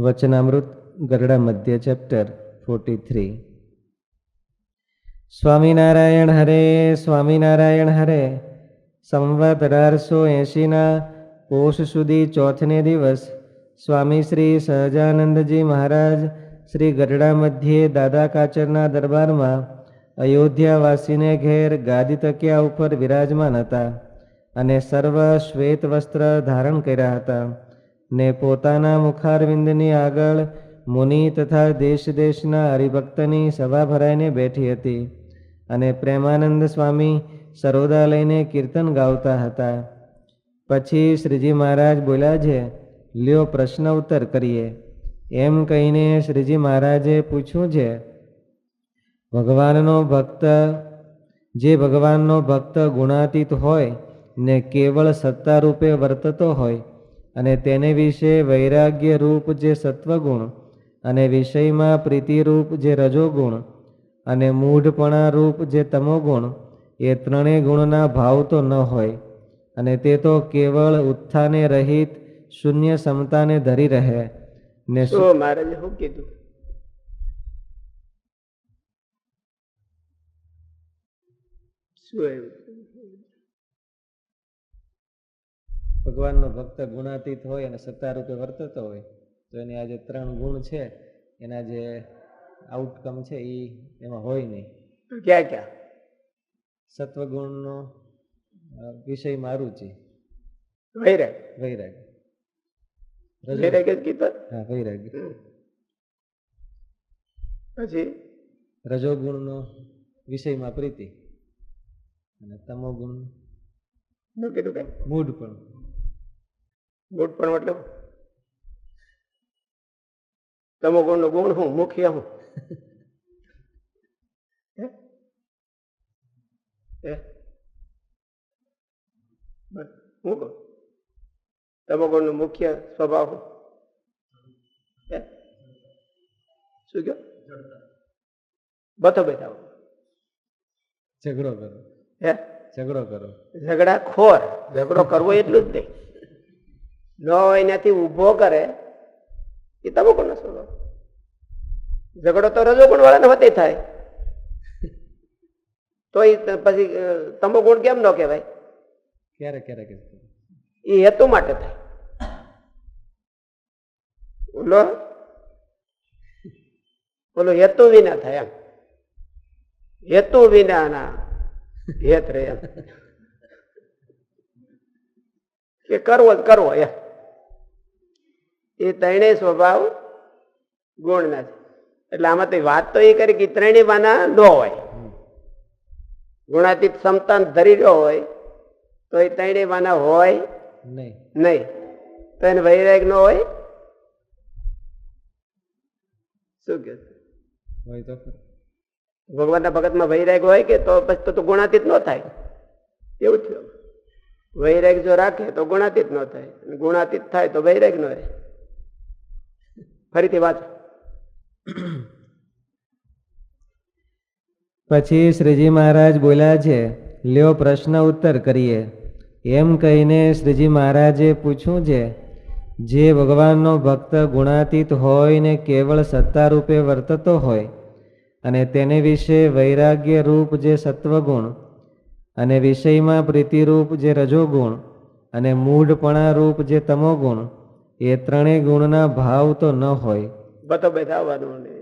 વચનામૃત ગરડા મધ્ય chapter forty three Swaminarayan હરે સ્વામિનારાયણ હરે સંવત અઢારસો એંશીના પોષ સુધી ચોથને દિવસ સ્વામી શ્રી સહજાનંદજી મહારાજ શ્રી ગઢડા મધ્યે દાદા કાચરના દરબારમાં અયોધ્યાવાસીને ઘેર ગાદી તકિયા ઉપર વિરાજમાન હતા અને સર્વ શ્વેત વસ્ત્ર ધારણ કર્યા હતા. ને પોતાના મુખારવિંદની આગળ મુનિ તથા દેશ દેશના હરિભક્તની સભા ભરાઈને બેઠી હતી અને પ્રેમાનંદ સ્વામી સરોદા લઈને કીર્તન ગાવતા હતા. પછી શ્રીજી મહારાજ બોલ્યા છે, લ્યો પ્રશ્ન ઉત્તર કરીએ. એમ કહીને શ્રીજી મહારાજે પૂછ્યું છે, ભગવાનનો ભક્ત, જે ભગવાનનો ભક્ત ગુણાતીત હોય ને કેવળ સત્તા રૂપે વર્તતો હોય અને તેને વિશે વૈરાગ્ય રૂપ જે સત્વગુણ અને વિષયમાં પ્રીતિરૂપ જે રજોગુણ અને મૂઢપણા રૂપ જે તમોગુણ, એ ત્રણેય ગુણના ભાવ તો ન હોય. અને તે તો કેવળ ઉત્થાને રહિત શૂન્ય સમતાને ધરી રહે. ને શું મહારાજે શું કીધું? શું ભગવાનનો ભક્ત ગુણાતીત હોય અને સત્તા રૂપે વર્તતો હોય તો એની આ જે ત્રણ ગુણ છે એના જે આઉટકમ છે એ એમાં હોય નહીં. ક્યાં ક્યાં? સત્વગુણનો વિષય અરુચિ વૈરાગ. વૈરાગ. રજો- વૈરાગ જ કીધું હા વૈરાગ. પછી? રજોગુણનો વિષયમાં પ્રીતિ. અને તમોગુણ. ગુણ મૂઢ પણ. ગુણ પણ મતલબ તમો ગુણ ગુણ હું મુખ્ય હું? હે? કહું? તમો ગુણ મુખ્ય સ્વભાવ હું? શું કયો બતો બેઠા ઝઘડો કરો. હે? ઝઘડો કરો. ઝઘડા ખોર. ઝઘડો કરવો એટલું જ નહીં. ન હોય ત્યાંથી ઊભો કરે એ તમે કોનો સ્વભાવ ઝઘડો તો રજોગુણ વાળાને હોતે થાય. તો એ પછી અ, તમો ગુણ કેમ ન કહેવાય? ક્યારેક ક્યારેક એ હેતુ માટે થાય. બોલો? ઓલો હેતુ વિના થાય એમ. હેતુ વિનાના હેત રે એમ. કે કરવો કરવો એમ. એ ત્રણેય સ્વભાવ ગુણના છે. એટલે આમાં તો વાત તો એ કરી કે ત્રણેય વાના ન હોય. ગુણાતીત સમતાન ધરી રહ્યો હોય તો એ ત્રણેય વાના હોય નહીં. નહીં. તો એને વૈરાગ ન હોય? શું કે? ભગવાનના ભગતમાં વૈરાગ હોય કે તો પછી તો- તો ગુણાતીત ન થાય. એવું થયું વૈરાગ જો રાખે તો ગુણાતીત ન થાય. ગુણાતીત થાય તો વૈરાગ ન રહે. ફરીથી વાંચો પછી શ્રીજી મહારાજ બોલ્યા છે, લ્યો પ્રશ્ન ઉત્તર કરીએ. એમ કહીને શ્રીજી મહારાજે પૂછ્યું છે, જે ભગવાનનો ભક્ત ગુણાતીત હોય ને કેવળ સત્તા રૂપે વર્તતો હોય, અને તેને વિશે વૈરાગ્ય રૂપ જે સત્વગુણ, અને વિષયમાં પ્રીતિરૂપ જે રજોગુણ, અને મૂઢપણા રૂપ જે તમોગુણ એ ત્રણેય ગુણના ભાવ તો ન હોય. બતો બેઠા આવવાનું ને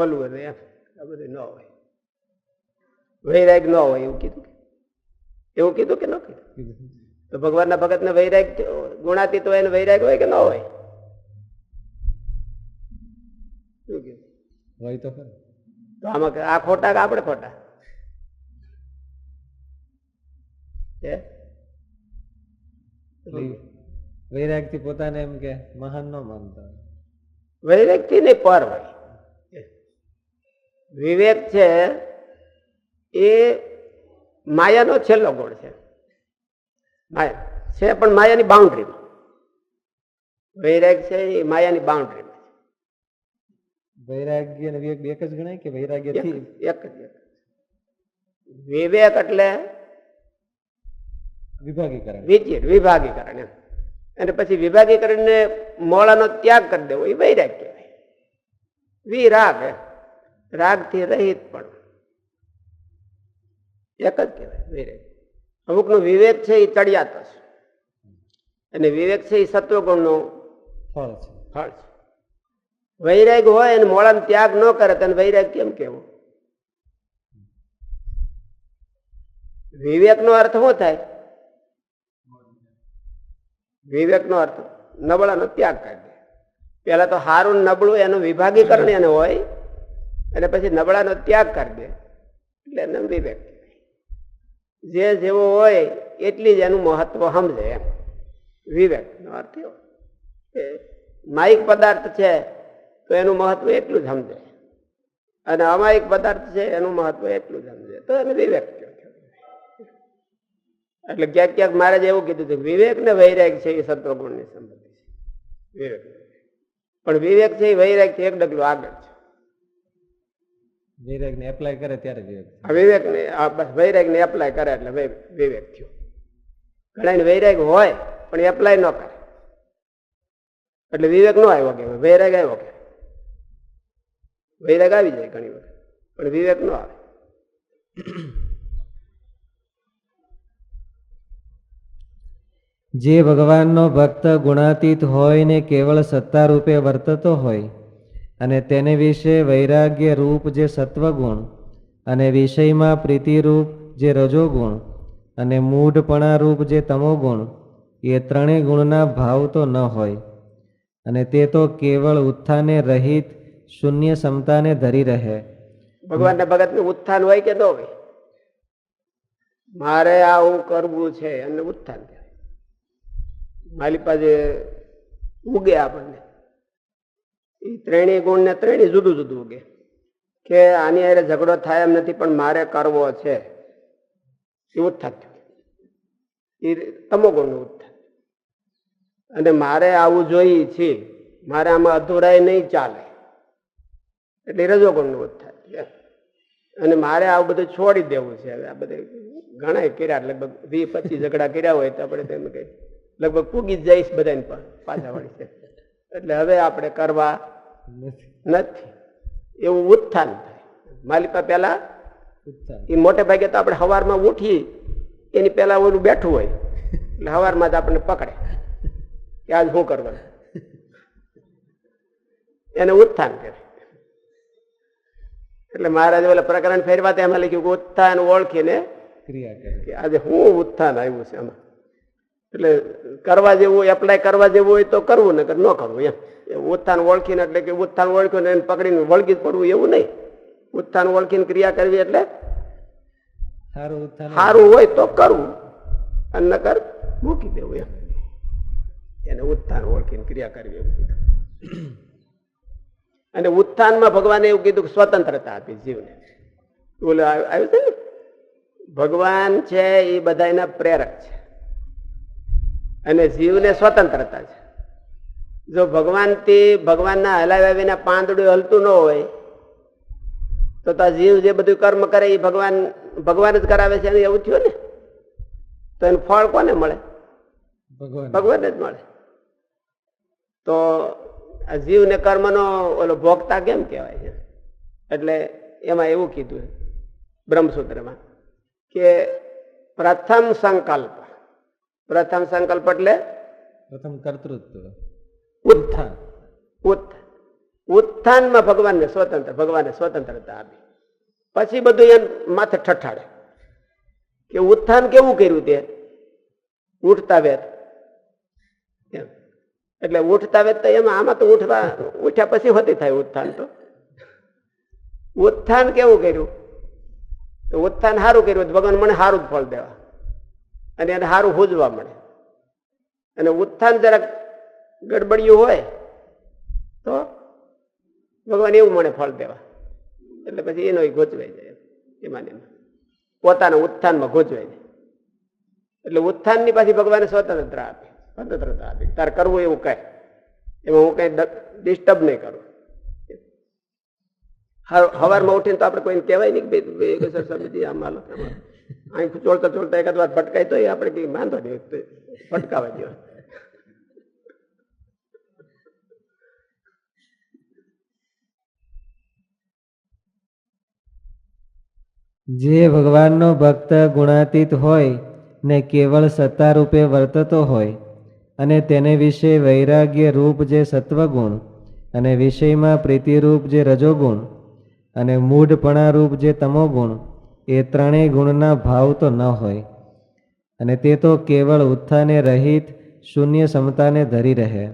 ઓલવું ને એમ આ બધું ન હોય. વૈરાગ ન હોય એવું કીધું એવું કીધું કે ન કીધું? તો ભગવાનના ભગતને વૈરાગ ગુણાતી તો એને વૈરાગ હોય કે ન હોય? હોય તો તો આમાં આ ખોટા કે આપણે ખોટા? હે? વૈરાગથી પોતાને એમ કે મહાન ન માનતા. વૈરાગથી નહીં પર હોય. વિવેક છે એ માયાનો છેલ્લો ગુણ છે. માયા છે પણ માયાની બાઉન્ડ્રીમાં વૈરાગ છે એ માયાની બાઉન્ડ્રીમાં વૈરાગ્ય અને વિવેક એક જ ગણાય કે વૈરાગ્યથી? એક જ વિવેક એટલે વિભાગીકરણ. વિચિત વિભાગીકરણ એમ. અને પછી વિભાગીકરણને મોળાનો ત્યાગ કરી દેવો એ વૈરાગ કહેવાય. વિરાગ. રાગથી રહિત પણ. એક જ કહેવાય વૈરાગ. અમુકનો વિવેક છે એ ચડિયાતો છે. અને વિવેક છે એ સત્વગુણનો ફળ છે. ફળ છે. વૈરાગ હોય અને મોળાનો ત્યાગ ન કરે તને વૈરાગ કેમ કેવો વિવેકનો અર્થ શું થાય? વિવેકનો અર્થ નબળાનો ત્યાગ કરી દે. પેલા તો સારું નબળું એનું વિભાગીકરણ એને હોય, અને પછી નબળાનો ત્યાગ કરી દે. એટલે એને વિવેક જે જેવો હોય એટલી જ એનું મહત્વ સમજે એમ. વિવેક નો અર્થ એવો. માયિક પદાર્થ છે તો એનું મહત્વ એટલું જ સમજે. અને અમાયિક પદાર્થ છે એનું મહત્વ એટલું જ સમજે. તો એને વિવેક. એટલે ક્યાંક ક્યાંક મહારાજ એવું કીધું હતું કે વિવેક ને વૈરાગ છે એ સત્વગુણની છે. વિવેક. પણ વિવેક છે એ વૈરાગ છે એક ડગલું આગળ છે. વૈરાગ ને એપ્લાય કરે ત્યારે વિવેક આ વિવેક ને આ બસ વૈરાગ ને એપ્લાય કરે એટલે વિવેક થયો. ઘણા વૈરાગ હોય પણ એપ્લાય ન કરે. એટલે વિવેક નો આવ્યો કે વૈરાગ આવ્યો કે. વૈરાગ આવી જાય ઘણી વખત પણ વિવેક નો આવે. જે ભગવાનનો ભક્ત ગુણાતીત હોય ને કેવળ સત્તા રૂપે વર્તતો હોય, અને તેને વિશે વૈરાગ્ય રૂપ જે સત્વગુણ, અને વિષયમાં પ્રીતિરૂપ જે રજોગુણ, અને મૂઢપણા રૂપ જે તમોગુણ, એ ત્રણેય ગુણના ભાવ તો ન હોય, અને તે તો કેવળ ઉત્થાને રહિત શૂન્ય ક્ષમતાને ધરી રહે. ભગવાનના ભગત ઉત્થાન હોય કે ન હોય? મારે આવું કરવું છે અને ઉત્થાન મારી પાસે ઉગે આપણને. એ ત્રણેય ગુણને ત્રણેય જુદું જુદું ઉગે. કે આની અરે ઝઘડો થાય એમ નથી, પણ મારે કરવો છે એ જ થતું. એ તમો ગુણનું ઉત્થાન. અને મારે આવું જોઈએ છે, મારે આમાં અધૂરાય નહીં ચાલે. એટલે રજોગુણનું ઉત્થાન. અને મારે આવું બધું છોડી દેવું છે. આ બધે ઘણા કર્યા, લગભગ વીસ પચીસ ઝઘડા કર્યા હોય તો આપણે તેમ કઈ લગભગ પૂગી જઈશ બધાને પણ પાછા વળી છે. એટલે હવે આપણે કરવા નથી. એવું ઉત્થાન થાય. માલિકા પહેલા એ મોટે ભાગે તો આપણે હવારમાં ઉઠી એની પહેલા ઓલું બેઠું હોય. એટલે હવારમાં જ આપણને પકડે. કે આજ શું કરવાનું? એને ઉત્થાન કરે. એટલે મહારાજ ઓલા પ્રકરણ ફેરવા એમાં લખ્યું કે ઉત્થાન ઓળખીને ક્રિયા કરે. કે આજે હું ઉત્થાન આવ્યું છે આમાં એટલે કરવા જેવું એપ્લાય કરવા જેવું હોય તો કરવું નકર ન કરવું એમ. ઉત્થાન ઓળખીને એટલે કે ઉત્થાન ઓળખ્યું એને પકડીને વળગી પડવું એવું નહીં. ઉત્થાન ઓળખીને ક્રિયા કરવી એટલે સારું હોય તો કરવું અને નકર મૂકી દેવું એમ. એને ઉત્થાન ઓળખીને ક્રિયા કરવી એવું કીધું. અને ઉત્થાનમાં ભગવાને એવું કીધું કે સ્વતંત્રતા આપી જીવને. બોલે આવ- આવ્યું છે ને? ભગવાન છે એ બધાના પ્રેરક છે. અને જીવને સ્વતંત્રતા છે. જો ભગવાનથી ભગવાનના હલાવ્યા વિના પાંદડું હલતું ન હોય તો તો જીવ જે બધું કર્મ કરે એ ભગવાન ભગવાન જ કરાવે છે એવું થયું ને? તો એનું ફળ કોને મળે? ભગવાન. જ મળે. તો આ જીવને કર્મનો ઓલો ભોગતા કેમ કહેવાય છે? એટલે એમાં એવું કીધું બ્રહ્મસૂત્રમાં કે પ્રથમ સંકલ્પ પ્રથમ સંકલ્પ એટલે? પ્રથમ કર્તૃત્વ. ઉત્થાન. ઉત્થાન. ઉત્થાનમાં ભગવાનને સ્વતંત્ર ભગવાને સ્વતંત્રતા આપી. પછી બધું એમ માથે ઠઠાડે. કે ઉત્થાન કેવું કર્યું તે? ઉઠતા વેત. એટલે ઉઠતા વેત તો એમાં આમાં તો ઉઠવા ઉઠ્યા પછી હોતી થાય ઉત્થાન તો. ઉત્થાન કેવું કર્યું? તો ઉત્થાન સારું કર્યું ભગવાન મને સારું જ ફળ દેવા. અને એને સારું હોજવા મળે અને ઉત્થાન જરાક ગડબડિયું હોય તો ભગવાન એવું મને ફળ દેવા એટલે પછી એનો ગોચવાઈ જાય એમાં એમાં પોતાના ઉત્થાનમાં ગોચવાઈ જાય એટલે ઉત્થાનની પાછી ભગવાને સ્વતંત્રતા આપી સ્વતંત્રતા આપી તારે કરવું એવું કહે એમાં હું કઈ ડિસ્ટર્બ નહીં કરું હવારમાં ઉઠીને તો આપણે કોઈને કહેવાય નહીં કે ભાઈ સર સમજી આમ હાલો આંખ ચોળતા ચોળતા એકાદ વાર ભટકાય તો આપણે કઈ વાંધો નહીં. ભટકાવા દો જે ભગવાનનો ભક્ત ગુણાતીત હોય ને કેવળ સત્તા રૂપે વર્તતો હોય અને તેને વિશે વૈરાગ્ય રૂપ જે સત્વગુણ અને વિષયમાં પ્રીતિરૂપ જે રજોગુણ અને મૂઢપણા રૂપ જે તમોગુણ એ ત્રણેય ગુણના ભાવ તો ન હોય અને તે તો કેવળ ઉત્થાને રહિત શૂન્ય સમતાને ધરી રહે.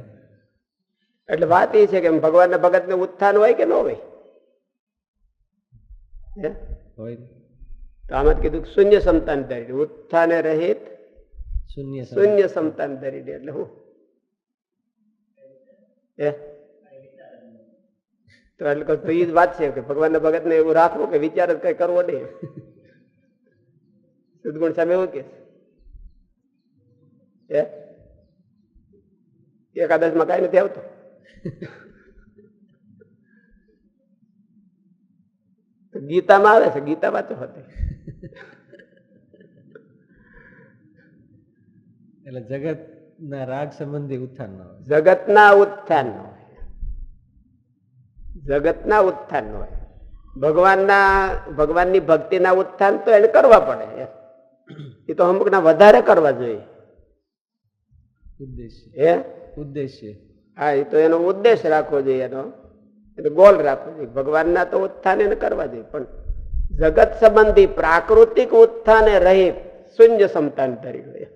એટલે વાત એ છે કે ભગવાનના ભગતને ઉત્થાન હોય કે ન હોય? તો આમાં કીધું શૂન્ય સમતાને ધરી ઉત્થાને રહિત શૂન્ય શૂન્ય સમતાને ધરી દે. એટલે હું? હે? તો એટલે કહું, તો એ જ વાત છે કે ભગવાનના ભગતને એવું રાખવું કે વિચાર જ કઈ કરવો નહીં. સદગુણ સામે એવું કે એકાદશમાં કઈ નથી આવતું? તો ગીતામાં આવે છે ગીતા વાંચો હતી એટલે જગતના રાગ સંબંધી ઉત્થાન જગત ના ઉત્થાન નો જગતના ઉત્થાન હોય. ભગવાનના ભગવાનની ભક્તિના ઉત્થાન તો એને કરવા પડે. એ તો અમુકના વધારે કરવા જોઈએ. ઉદ્દેશ્ય. હે? ઉદ્દેશ્ય. હા એ તો એનો ઉદ્દેશ રાખવો જોઈએ એનો. એનો ગોલ રાખવો જોઈએ. ભગવાનના તો ઉત્થાન એને કરવા જોઈએ. પણ જગત સંબંધી પ્રાકૃતિક ઉત્થાને રહી શૂન્ય સમતાન ધરી હોય.